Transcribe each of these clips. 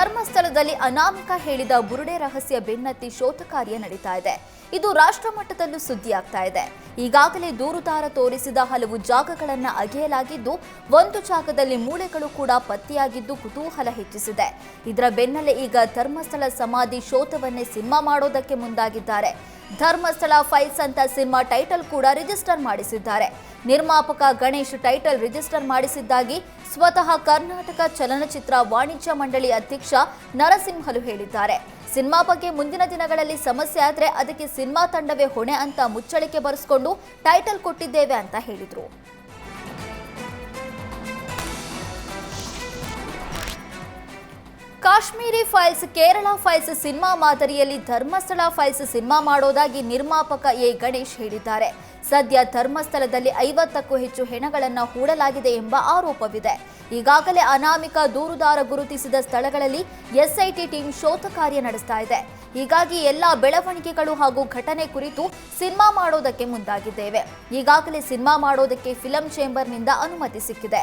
ಧರ್ಮಸ್ಥಳದಲ್ಲಿ ಅನಾಮಿಕ ಹೇಳಿದ ಬುರುಡೆ ರಹಸ್ಯ ಬೆನ್ನತ್ತಿ ಶೋಧ ಕಾರ್ಯ ನಡೀತಾ ಇದೆ. ಇದು ರಾಷ್ಟ್ರ ಮಟ್ಟದಲ್ಲೂ ಸುದ್ದಿಯಾಗ್ತಾ ಇದೆ. ಈಗಾಗಲೇ ದೂರುದಾರ ತೋರಿಸಿದ ಹಲವು ಜಾಗಗಳನ್ನ ಅಗೆಯಲಾಗಿದ್ದು, ಒಂದು ಜಾಗದಲ್ಲಿ ಮೂಳೆಗಳು ಕೂಡ ಪತ್ತೆಯಾಗಿದ್ದು ಕುತೂಹಲ ಹೆಚ್ಚಿಸಿದೆ. ಇದರ ಬೆನ್ನಲ್ಲೇ ಈಗ ಧರ್ಮಸ್ಥಳ ಸಮಾಧಿ ಶೋಧವನ್ನೇ ಸಿಂಹ ಮಾಡೋದಕ್ಕೆ ಮುಂದಾಗಿದ್ದಾರೆ. ಧರ್ಮಸ್ಥಳ ಫೈಲ್ಸ್ ಅಂತ ಸಿನಿಮಾ ಟೈಟಲ್ ಕೂಡ ರಿಜಿಸ್ಟರ್ ಮಾಡಿಸಿದ್ದಾರೆ. ನಿರ್ಮಾಪಕ ಗಣೇಶ್ ಟೈಟಲ್ ರಿಜಿಸ್ಟರ್ ಮಾಡಿಸಿದ್ದಾಗಿ ಸ್ವತಃ ಕರ್ನಾಟಕ ಚಲನಚಿತ್ರ ವಾಣಿಜ್ಯ ಮಂಡಳಿ ಅಧ್ಯಕ್ಷ ನರಸಿಂಹಲು ಹೇಳಿದ್ದಾರೆ. ಸಿನಿಮಾ ಬಗ್ಗೆ ಮುಂದಿನ ದಿನಗಳಲ್ಲಿ ಸಮಸ್ಯೆ ಆದರೆ ಅದಕ್ಕೆ ಸಿನಿಮಾ ತಂಡವೇ ಹೊಣೆ ಅಂತ ಮುಚ್ಚಳಿಕೆ ಬರೆಸ್ಕೊಂಡು ಟೈಟಲ್ ಕೊಟ್ಟಿದ್ದೇವೆ ಅಂತ ಹೇಳಿದ್ರು. Kashmiri files, Kerala files cinema ಮಾದರಿಯಲ್ಲಿ ಧರ್ಮಸ್ಥಳ ಫೈಲ್ಸ್ ಸಿನಿಮಾ ಮಾಡೋದಾಗಿ ನಿರ್ಮಾಪಕ ಎ. ಗಣೇಶ್ ಹೇಳಿದ್ದಾರೆ. ಸದ್ಯ ಧರ್ಮಸ್ಥಳದಲ್ಲಿ ಐವತ್ತಕ್ಕೂ ಹೆಚ್ಚು ಹೆಣಗಳನ್ನು ಹೂಡಲಾಗಿದೆ ಎಂಬ ಆರೋಪವಿದೆ. ಈಗಾಗಲೇ ಅನಾಮಿಕ ದೂರುದಾರ ಗುರುತಿಸಿದ ಸ್ಥಳಗಳಲ್ಲಿ ಎಸ್ಐಟಿ ಟೀಮ್ ಶೋಧ ಕಾರ್ಯ ನಡೆಸ್ತಾ ಇದೆ. ಹೀಗಾಗಿ ಎಲ್ಲ ಬೆಳವಣಿಗೆಗಳು ಹಾಗೂ ಘಟನೆ ಕುರಿತು ಸಿನಿಮಾ ಮಾಡೋದಕ್ಕೆ ಮುಂದಾಗಿದ್ದೇವೆ. ಈಗಾಗಲೇ ಸಿನಿಮಾ ಮಾಡೋದಕ್ಕೆ ಫಿಲಂ ಚೇಂಬರ್ನಿಂದ ಅನುಮತಿ ಸಿಕ್ಕಿದೆ.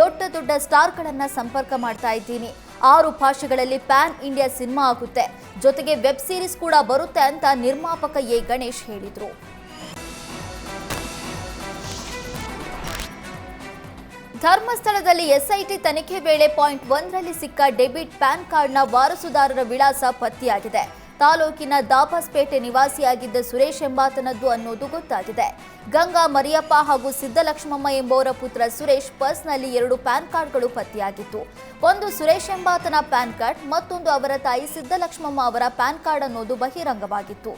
ದೊಡ್ಡ ದೊಡ್ಡ ಸ್ಟಾರ್ಗಳನ್ನು ಸಂಪರ್ಕ ಮಾಡ್ತಾ ಇದ್ದೀನಿ. ಆರು ಭಾಷೆಗಳಲ್ಲಿ ಪ್ಯಾನ್ ಇಂಡಿಯಾ ಸಿನಿಮಾ ಆಗುತ್ತೆ. ಜೊತೆಗೆ ವೆಬ್ ಸೀರೀಸ್ ಕೂಡ ಬರುತ್ತೆ ಅಂತ ನಿರ್ಮಾಪಕ ಎ ಗಣೇಶ್ ಹೇಳಿದ್ರು. ಧರ್ಮಸ್ಥಳದಲ್ಲಿ ಎಸ್ಐಟಿ ತನಿಖೆ ವೇಳೆ ಪಾಯಿಂಟ್ ಒಂದರಲ್ಲಿ ಸಿಕ್ಕ ಡೆಬಿಟ್ ಪ್ಯಾನ್ ಕಾರ್ಡ್ನ ವಾರಸುದಾರರ ವಿಳಾಸ ಪತ್ತೆಯಾಗಿದೆ. ತಾಲೂಕಿನ ದಾಬಸ್ಪೇಟೆ ನಿವಾಸಿಯಾಗಿದ್ದ ಸುರೇಶ್ ಎಂಬಾತನದ್ದು ಅನ್ನೋದು ಗೊತ್ತಾಗಿದೆ. ಗಂಗಾ ಮರಿಯಪ್ಪ ಹಾಗೂ ಸಿದ್ದಲಕ್ಷ್ಮಮ್ಮ ಎಂಬುವರ ಪುತ್ರ ಸುರೇಶ್ ಪರ್ಸ್ನಲ್ಲಿ ಎರಡು ಪ್ಯಾನ್ ಕಾರ್ಡ್ಗಳು ಪತ್ತೆಯಾಗಿತ್ತು. ಒಂದು ಸುರೇಶ್ ಎಂಬಾತನ ಪ್ಯಾನ್ ಕಾರ್ಡ್, ಮತ್ತೊಂದು ಅವರ ತಾಯಿ ಸಿದ್ದಲಕ್ಷ್ಮಮ್ಮ ಅವರ ಪ್ಯಾನ್ ಕಾರ್ಡ್ ಅನ್ನೋದು ಬಹಿರಂಗವಾಗಿತ್ತು.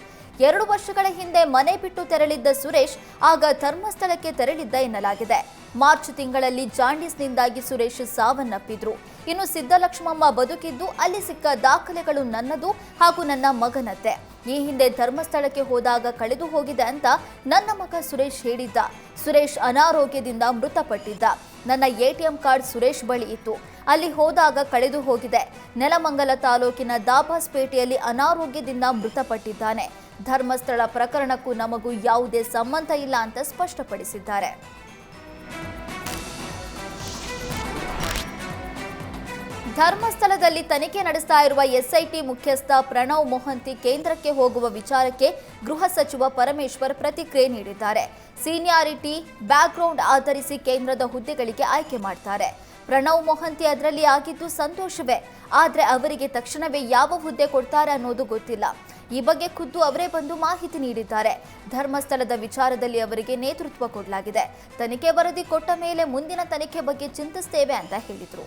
ಎರಡು ವರ್ಷಗಳ ಹಿಂದೆ ಮನೆ ಬಿಟ್ಟು ತೆರಳಿದ್ದ ಸುರೇಶ್ ಆಗ ಧರ್ಮಸ್ಥಳಕ್ಕೆ ತೆರಳಿದ್ದ ಎನ್ನಲಾಗಿದೆ. ಮಾರ್ಚ್ ತಿಂಗಳಲ್ಲಿ ಜಾಂಡೀಸ್ನಿಂದಾಗಿ ಸುರೇಶ್ ಸಾವನ್ನಪ್ಪಿದ್ರು. ಇನ್ನು ಸಿದ್ದಲಕ್ಷ್ಮಮ್ಮ ಬದುಕಿದ್ದು ಅಲ್ಲಿ ಸಿಕ್ಕ ದಾಖಲೆಗಳು ನನ್ನದು ಹಾಗೂ ನನ್ನ ಮಗನತ್ತೆ ಈ ಹಿಂದೆ ಧರ್ಮಸ್ಥಳಕ್ಕೆ ಹೋದಾಗ ಕಳೆದು ಹೋಗಿದೆ ಅಂತ ನನ್ನ ಮಗ ಸುರೇಶ್ ಹೇಳಿದ್ದ. ಸುರೇಶ್ ಅನಾರೋಗ್ಯದಿಂದ ಮೃತಪಟ್ಟಿದ್ದ. ನನ್ನ ಎಟಿಎಂ ಕಾರ್ಡ್ ಸುರೇಶ್ ಬಳಿ ಇತ್ತು. ಅಲ್ಲಿ ಹೋದಾಗ ಕಳೆದು ಹೋಗಿದೆ. ನೆಲಮಂಗಲ ತಾಲೂಕಿನ ದಾಬಾಸ್ಪೇಟೆಯಲ್ಲಿ ಅನಾರೋಗ್ಯದಿಂದ ಮೃತಪಟ್ಟಿದ್ದಾನೆ. ಧರ್ಮಸ್ಥಳ ಪ್ರಕರಣಕ್ಕೂ ನಮಗೂ ಯಾವುದೇ ಸಂಬಂಧ ಇಲ್ಲ ಅಂತ ಸ್ಪಷ್ಟಪಡಿಸಿದ್ದಾರೆ. ಧರ್ಮಸ್ಥಳದಲ್ಲಿ ತನಿಖೆ ನಡೆಸ್ತಾ ಇರುವ ಎಸ್ಐಟಿ ಮುಖ್ಯಸ್ಥ ಪ್ರಣವ್ ಮೊಹಂತಿ ಕೇಂದ್ರಕ್ಕೆ ಹೋಗುವ ವಿಚಾರಕ್ಕೆ ಗೃಹ ಸಚಿವ ಪರಮೇಶ್ವರ್ ಪ್ರತಿಕ್ರಿಯೆ ನೀಡಿದ್ದಾರೆ. ಸೀನಿಯಾರಿಟಿ ಬ್ಯಾಕ್ಗ್ರೌಂಡ್ ಆಧರಿಸಿ ಕೇಂದ್ರದ ಹುದ್ದೆಗಳಿಗೆ ಆಯ್ಕೆ ಮಾಡ್ತಾರೆ. ಪ್ರಣವ್ ಮೊಹಂತಿ ಅದರಲ್ಲಿ ಆಗಿದ್ದು ಸಂತೋಷವೇ. ಆದರೆ ಅವರಿಗೆ ತಕ್ಷಣವೇ ಯಾವ ಹುದ್ದೆ ಕೊಡ್ತಾರೆ ಅನ್ನೋದು ಗೊತ್ತಿಲ್ಲ. ಈ ಬಗ್ಗೆ ಖುದ್ದು ಅವರೇ ಬಂದು ಮಾಹಿತಿ ನೀಡಿದ್ದಾರೆ. ಧರ್ಮಸ್ಥಳದ ವಿಚಾರದಲ್ಲಿ ಅವರಿಗೆ ನೇತೃತ್ವ ಕೊಡಲಾಗಿದೆ. ತನಿಖೆ ವರದಿ ಕೊಟ್ಟ ಮೇಲೆ ಮುಂದಿನ ತನಿಖೆ ಬಗ್ಗೆ ಚಿಂತಿಸ್ತೇವೆ ಅಂತ ಹೇಳಿದರು.